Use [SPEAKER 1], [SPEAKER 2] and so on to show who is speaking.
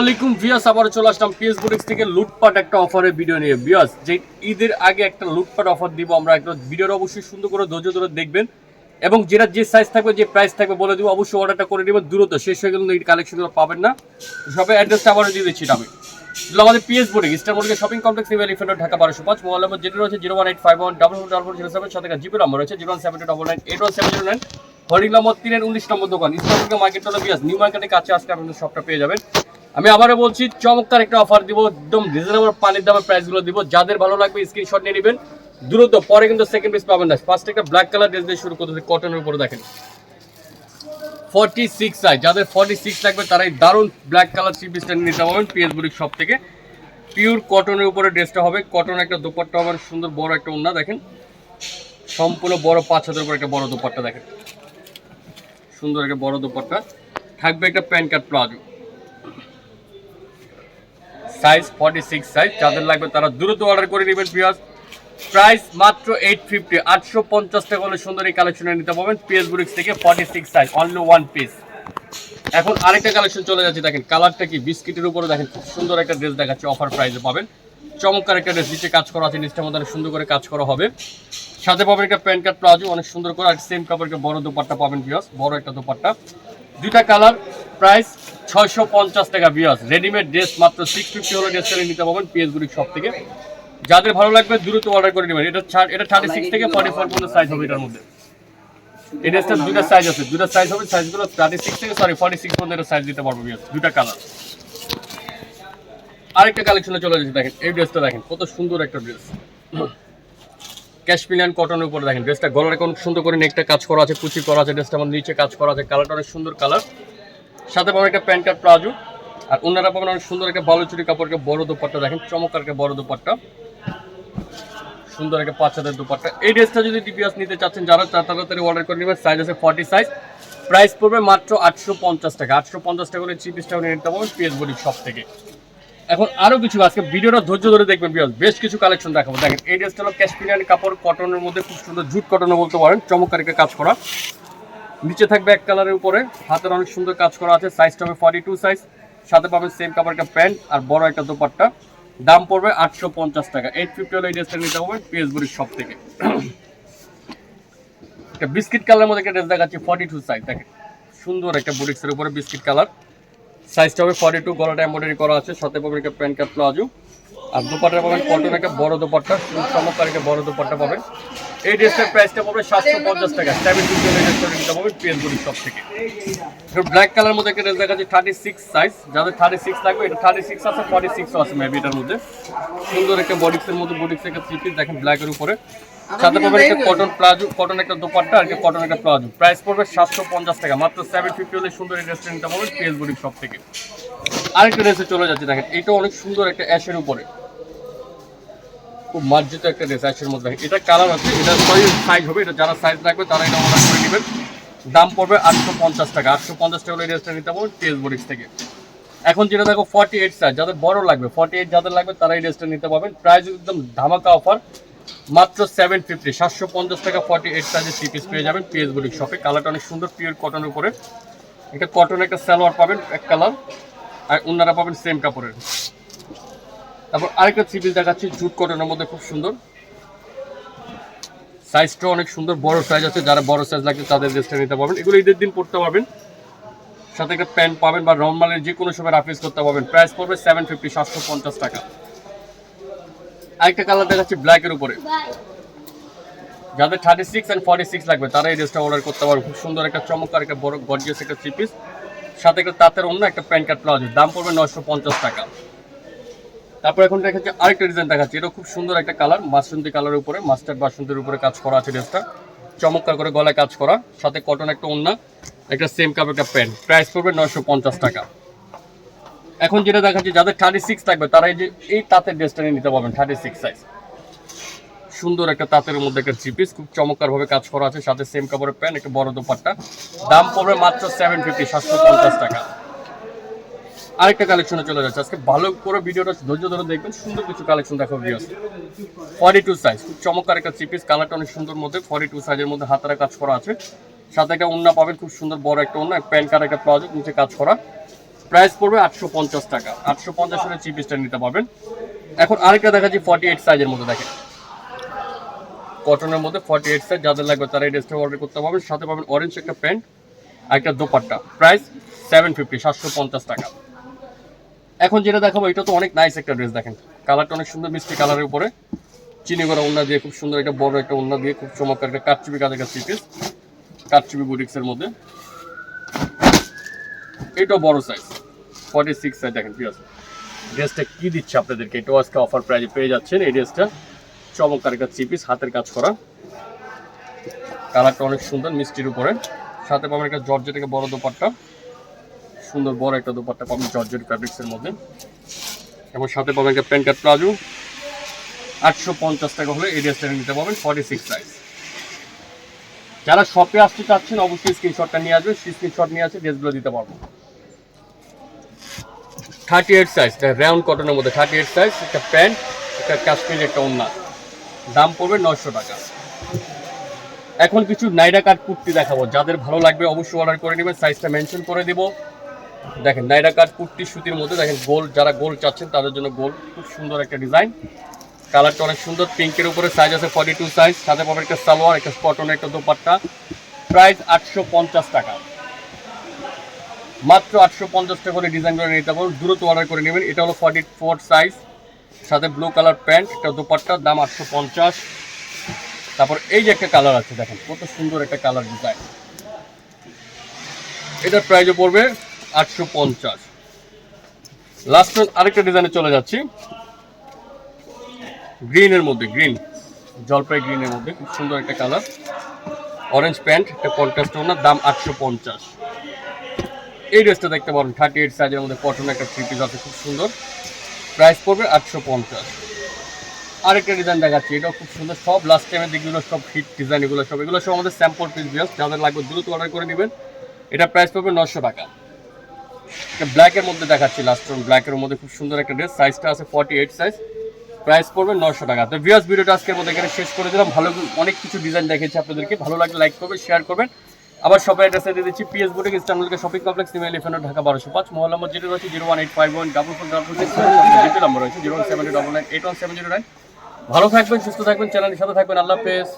[SPEAKER 1] আসসালামাইকুম ভিয়াস আবার চলে আসলাম পিএস বুটিক্স থেকে লুটপাট একটা অফারের ভিডিও নিয়ে। ভিয়াস যে ঈদের আগে একটা লুটপাট অফার দিব, আমরা একটা ভিডিওর অবশ্যই সুন্দর করে ধৈর্য ধরে দেখবেন এবং যেটা যে সাইজ থাকবে, যে প্রাইস থাকবে বলে দিব, অবশ্যই অর্ডারটা করে নেবেন দ্রুত। শেষ হয়ে গেলে এই কালেকশনগুলো পাবেন না। সবাই অ্যাড্রেসটা আবারও দিয়ে দিচ্ছি আমি। আমাদের পিএস বুটিক ইস্টার মোড়কে shopping complex new elephant Dhaka, বারোশো পাঁচ। মোবাইল নম্বর যেটা রয়েছে zero one eight five one double double zero seven সাথে জিপি নম্বর রয়েছে zero one seven two double nine eight one seven zero nine হরিং number তিনের উনিশ নম্বর দোকান। ইসলামপুর মার্কেট হলো বিয়াস নিউ মার্কেটের কাছে আসলে আপনাদের সবটা পেয়ে যাবেন। আমি আবারও বলছি, চমৎকার একটা অফার দিব, একদম রিজনেবল পানির দামের প্রাইসগুলো দিব। যাদের ভালো লাগবে স্ক্রিনশট নিয়ে নেবেন। দ্রুত, পরে কিন্তু সেকেন্ড পিস পাবেন না। ফার্স্ট একটা ব্ল্যাক কালার ড্রেস দিয়ে শুরু করতে কটনের উপরে দেখেন। ফর্টি সিক্স সাইজ যাদের ফর্টি সিক্স লাগবে, তারাই দারুণ ব্ল্যাক কালার থ্রি পিসটা নিতে পারবেন পিএস বুড়ির সব থেকে। পিওর কটনের উপরে ড্রেসটা হবে। কটন একটা দোপাট্টা হবে সুন্দর বড় একটা ওন্না দেখেন। সম্পূর্ণ বড় পাঁচ হাতের উপর একটা বড় দোপাট্টা, দেখেন। সুন্দর একটা বড় দোপাট্টা। থাকবে একটা pan card palazzo. Size forty six size যাদের লাগবে তারা দ্রুত অর্ডার করে নেবেন পিয়াজ প্রাইস মাত্র এইট ফিফটি আটশো পঞ্চাশ টাকা হলে সুন্দর এই কালেকশনে নিতে পারবেন পিএস বুরিক্স থেকে forty six size only one piece এখন আরেকটা কালেকশন চলে যাচ্ছে, দেখেন কালারটা কি? বিস্কিটের উপরে দেখেন, খুব সুন্দর একটা ড্রেস দেখাচ্ছে অফার প্রাইসে পাবেন। চমৎকার একটা ড্রেস কাজ করা আছে, নিচটার মধ্যে অনেক সুন্দর করে কাজ করা হবে। সাথে পাবেন একটা প্যান্ট কার্ড প্লাজো, অনেক সুন্দর করে, আর সেম কাপড়কে বড় দোপাট্টা পাবেন বিয়াস বড় একটা দোপাট্টা। দুইটা কালার প্রাইস ছয়শো পঞ্চাশ টাকা বিয়াস রেডিমেড ড্রেস মাত্র সিক্স ফিফটি হলে ড্রেস নিতে পারবেন পিএস গুড়ি সব থেকে। যাদের ভালো লাগবে, দ্রুত অর্ডার করে নেবেন। এটা এটা থার্টি সিক্স থেকে ফর্টি ফোর পর্যন্ত সাইজ হবে এটার মধ্যে। এই ড্রেসটার দুটা সাইজ আছে। দুটা সাইজ হবে সাইজগুলো থার্টি সিক্স থেকে সরি ফর্টি সিক্স পর্যন্ত সাইজ দিতে পারব বিয়াস দুটা কালার আরেকটা কালেকশনে চলে যাচ্ছে দেখেন, এই ড্রেসটা দেখেন, কত সুন্দর একটা ড্রেস ক্যাশপিলিয়ান কটনের উপরে দেখেন ড্রেসটা গলার এখন সুন্দর করে নেকটা কাজ করা আছে, কুচি করা আছে ড্রেসটা আমার নিচে কাজ করা আছে কালারটা অনেক সুন্দর কালার সাথে পাবেন একটা প্যান্ট কার্ড প্লাজো। আর ওনারা পাবেন অনেক সুন্দর একটা বালুচুরি কাপড়কে বড় দোপাট্টা, দেখেন, চমৎকার একটা বড় দোপাট্টা। সুন্দর একটা পাঁচ হাজার দোপাট্টা। এই ড্রেসটা যদি ডিপিএস নিতে চাচ্ছেন, যারা তাড়াতাড়ি অর্ডার করে নেবেন সাইজ আছে ফর্টি সাইজ প্রাইস পড়বে মাত্র আটশো পঞ্চাশ টাকা। আটশো পঞ্চাশ টাকা করে চিপ স্টাউন নিতে পারবেন পিএস বডি শপ থেকে। এখন আরও কিছু আজকে ভিডিওটা ধৈর্য ধরে দেখবেন বিয়াস বেশ কিছু কালেকশন দেখাবো। দেখেন, এই ড্রেসটা হলো ক্যাশপিলিয়ান কাপড় কটনের মধ্যে খুব সুন্দর জুট কটনের বলতে পারেন। চমৎকার একটা কাজ করা। নিচে থাকবে এক কালারের উপরে। হাতের অনেক সুন্দর কাজ করা আছে। সাইজটা হবে ফর্টি টু সাইজ সাথে পাবেন সেম কাপড় একটা প্যান্ট আর বড় একটা দোপাট্টা। দাম পড়বে আটশো পঞ্চাশ টাকা। এইট ফিফটি হলে এই ড্রেসটা নিতে হবে পিএসবুরির সব থেকে। একটা বিস্কিট কালারের মধ্যে একটা ড্রেস দেখাচ্ছি ফর্টি টু সাইজ দেখেন, সুন্দর একটা বুটিক্সের উপরে বিস্কিট কালার সাইজটা হবে ফর্টি টু গলাটা এম্বয়ডারি করা আছে, সাথে পাবেন একটা প্যান্ট কাট প্লাজো। আর দোপাট্টা পাবেন কটন একটা বড় দোপাট্টা চমৎকার একটা বড় দোপাট্টা পাবেন। এই ড্রেসটার প্রাইসটা পড়বে সাতশো পঞ্চাশ টাকা। সেভেন ফিফটি এই ড্রেসটা পাবেন সব থেকে। ব্ল্যাক কালার মধ্যে একটা ড্রেস দেখা যাচ্ছে থার্টি সিক্স সাইজ যাদের থার্টি সিক্স লাগবে, এটা থার্টি সিক্স আছে ফর্টি সিক্সও আছে মেবি এটার মধ্যে। সুন্দর একটা বডিক্সের মধ্যে বডিক্স একটা থ্রি পিস দেখেন ব্ল্যাকের উপরে। সাথে পাবেন একটা কটন প্লাজো কটন একটা দোপাট্টা আর কটন একটা প্লাজো প্রাইস পড়বে সাতশো পঞ্চাশ টাকা মাত্র সেভেন ফিফটি হলে সুন্দর এই ড্রেসটা নিতে পিএস বডি সব থেকে। আরেকটা ড্রেসে চলে যাচ্ছে দেখেন এটা অনেক সুন্দর একটা অ্যাশের উপরে। খুব মার্জিত একটা ড্রেস অ্যাশের মধ্যে। এটা কালার আছে এটা সাইজ হবে এটা যারা সাইজ রাখবে তারা এটা অর্ডার করে নেবেন। দাম পড়বে আটশো পঞ্চাশ টাকা আটশো পঞ্চাশ টাকা হলে ড্রেসটা নিতে পারবেন পিএস বডিক্স থেকে। এখন যেটা দেখো ফর্টি এইট সাইজ যাদের বড় লাগবে ফর্টি এইট যাদের লাগবে তারা এই ড্রেসটা নিতে পারবেন। প্রাইস একদম ধামাকা অফার মাত্র সেভেন ফিফটি সাতশো পঞ্চাশ টাকা ফর্টি এইট সাইজের থ্রি পিস পেয়ে যাবেন পিএস বডিক শপে কালারটা অনেক সুন্দর পিওর কটনের উপরে। একটা কটন একটা সালোয়ার পাবেন, এক কালার আর অন্যরা পাবেন সেম কাপড়ের। তারপর আরেকটা থ্রি পিস দেখাচ্ছি জুট কটনের মধ্যে খুব সুন্দর। সাইজটা অনেক সুন্দর, বড় সাইজ আছে, যারা বড় সাইজ লাগবে তাদের ড্রেসটা নিতে পারবেন। এগুলো ঈদের দিন পড়তে পারবেন। সাথে একটা প্যান্ট পাবেন বা নর্মালের যে কোনো সময় রাফিস করতে পারবেন। প্রাইস পড়বে সেভেন ফিফটি সাতশো পঞ্চাশ টাকা। আরেকটা কালার দেখাচ্ছি ব্ল্যাকের উপরে। যাদের thirty six and forty six লাগবে, তারা এই ড্রেসটা অর্ডার করতে পারবে খুব সুন্দর একটা চমৎকার একটা বড় গর্জিয়াস একটা থ্রি পিস সাথে একটা তাঁতের অন্য একটা প্যান্ট কার্ড প্লাজো। দাম পড়বে নয়শো পঞ্চাশ টাকা। তারপর এখন দেখাচ্ছি আরেকটা ডিজাইন দেখাচ্ছি। এটা খুব সুন্দর একটা কালার মাসুন্দি কালারের উপরে মাস্টার্ড বাসন্তির উপরে কাজ করা আছে ড্রেসটা চমৎকার করে গলায় কাজ করা। সাথে কটন একটা ওন্না একটা সেম কাপ একটা প্যান্ট প্রাইস পড়বে নয়শো পঞ্চাশ টাকা। এখন যেটা দেখাচ্ছি, যাদের থার্টি সিক্স লাগবে তারা এই যে, এই তাঁতের ড্রেসটা নিয়ে নিতে পারবেন থার্টি সিক্স সাইজ সুন্দর একটা তাঁতের মধ্যে একটা থ্রি পিস খুব চমৎকার ভাবে কাজ করা আছে, সাথে সেম কাপড়ের প্যান্ট, একটা বড় দোপাট্টা। দাম পড়বে মাত্র সেভেন ফিফটি সাতশো পঞ্চাশ টাকা। আরেকটা কালেকশনে চলে যাচ্ছে। আজকে ভালো করে ভিডিওটা ধৈর্য ধরে দেখবেন, সুন্দর কিছু কালেকশন দেখো ভিউস ফর্টি টু সাইজ খুব চমৎকার একটা থ্রি পিস কালারটা অনেক সুন্দর মধ্যে ফর্টি টু সাইজের মধ্যে হাতারা কাজ করা আছে। সাথে একটা ওন্না পাবেন, খুব সুন্দর বড় একটা ওন্না প্যান্ট কার একটা প্লাজো, নিচে কাজ করা। প্রাইস পড়বে আটশো পঞ্চাশ টাকা। আটশো পঞ্চাশ থ্রি পিসটা নিতে পারবেন। এখন আরেকটা দেখা যাচ্ছে ফর্টি এইট সাইজের মধ্যে দেখেন। কটনের মধ্যে ফর্টি এইট সাইজ যাদের লাগবে তারা এই ড্রেসটা অর্ডার করতে পারবেন। সাথে পাবেন অরেঞ্জ একটা প্যান্ট আর একটা দোপাট্টা। প্রাইস সেভেন ফিফটি সাতশো পঞ্চাশ টাকা। এখন যেটা দেখাবো, এটা তো অনেক নাইস একটা ড্রেস দেখেন। কালারটা অনেক সুন্দর, মিষ্টি কালারের উপরে। চিনি করা উন্না দিয়ে খুব সুন্দর একটা বড় একটা উন্না দিয়ে খুব চমৎকার একটা কাটচুপি কাজের কাছে পিস কাটচুপি বুটিক্সের মধ্যে। এটাও বড় সাইজ ফর্টি সিক্স সাইজ দেখেন, ঠিক আছে। ড্রেসটা কি দিচ্ছে আপনাদেরকে? এটাও আজকে অফার প্রাইজে পেয়ে যাচ্ছেন এই ড্রেসটা চমৎকার একটা থ্রি পিস হাতের কাজ করা। কালারটা অনেক সুন্দর, মিষ্টির উপরে। সাথে পাবেন একটা জর্জেট একটা বড় দোপাট্টা। সুন্দর বড় একটা দোপাট্টা পাবেন জর্জেট ফ্যাব্রিক্সের মধ্যে। এবং সাথে পাবেন একটা প্যান্ট কাট প্লাজো। আটশো পঞ্চাশ টাকা হলে এই ড্রেসটা নিতে পারবেন ফর্টি সিক্স সাইজ যারা শপে আসতে চাচ্ছেন, অবশ্যই স্ক্রিনশটটা নিয়ে আসবেন। স্ক্রিনশট নিয়ে আসে ড্রেসগুলো দিতে পারব থার্টি এইট সাইজ রাউন্ড কটনের মধ্যে থার্টি এইট সাইজ একটা প্যান্ট একটা কাশ্মীর একটা ওন্না দাম পড়বে নশো টাকা। এখন কিছু নাইরা কাট কুর্তি দেখাবো। যাদের ভালো লাগবে অবশ্যই অর্ডার করে নেবেন সাইজটা মেনশন করে দিব। দেখেন, নাইরা কাট কুর্তি সুতির মধ্যে, দেখেন গোল, যারা গোল চাচ্ছেন, তাদের জন্য গোল, খুব সুন্দর একটা ডিজাইন কালারটা অনেক সুন্দর, পিঙ্কের উপরে সাইজ আছে ফর্টি টু সাইজ সাথে পাবেন একটা সালোয়ার, একটা কটনের একটা দোপাট্টা। প্রাইস আটশো পঞ্চাশ টাকা। মাত্র আটশো পঞ্চাশ টাকা করে ডিজাইন করে নিতে পারবেন। দ্রুত অর্ডার করে নেবেন। এটা হলো ফর্টি ফোর সাইজ সাথে ব্লু কালার প্যান্ট একটা দোপাট্টার দাম আটশো পঞ্চাশ। তারপর এই যে একটা কালার আছে, দেখেন, কত সুন্দর একটা কালার ডিজাইন এটার প্রাইজও পড়বে আটশো পঞ্চাশ। লাস্ট আরেকটা ডিজাইনে চলে যাচ্ছি। গ্রিনের মধ্যে গ্রিন জলপাই গ্রিনের মধ্যে, খুব সুন্দর একটা কালার অরেঞ্জ প্যান্ট একটা কন্ট্রাস্ট ওনার দাম আটশো পঞ্চাশ। এই ড্রেসটা দেখতে পারেন থার্টি এইট সাইজের মধ্যে কটন একটা থ্রি পিস আছে, খুব সুন্দর। প্রাইস পড়বে আটশো পঞ্চাশ। আরেকটা ডিজাইন দেখাচ্ছি, এটাও খুব সুন্দর, সব লাস্ট টাইমের দিকগুলো সব হিট ডিজাইন এগুলো সব এগুলো সব আমাদের স্যাম্পল পিস বিয়াস যাদের লাগবে দ্রুত অর্ডার করে নেবেন। এটা প্রাইস পড়বে নশো টাকা। এটা ব্ল্যাকের মধ্যে দেখাচ্ছি লাস্ট ব্ল্যাকের মধ্যে খুব সুন্দর একটা ড্রেস সাইজটা আছে ফর্টি এইট সাইজ প্রাইস পড়বে নশো টাকা। তো ভিউয়ার্স ভিডিওটা আজকের মধ্যে এখানে শেষ করে দিলাম। ভালো অনেক কিছু ডিজাইন দেখেছি আপনাদেরকে। ভালো লাগলে লাইক করবেন শেয়ার করবেন। আবার শপের অ্যাড্রেসে দিয়ে দিচ্ছি পিএস বুটিক ইস্টানবুলকে শপিং কমপ্লেক্স ইমেল এলিফেন্ট ঢাকা বারোশো পাঁচ মোবাইল নম্বর যেটা রয়েছে zero one eight five one double four double six GP number রয়েছে zero one seven double nine eight one seven zero nine ভালো থাকবেন, সুস্থ থাকবেন চ্যানেলের সাথে থাকবেন, আল্লাহ হাফেজ।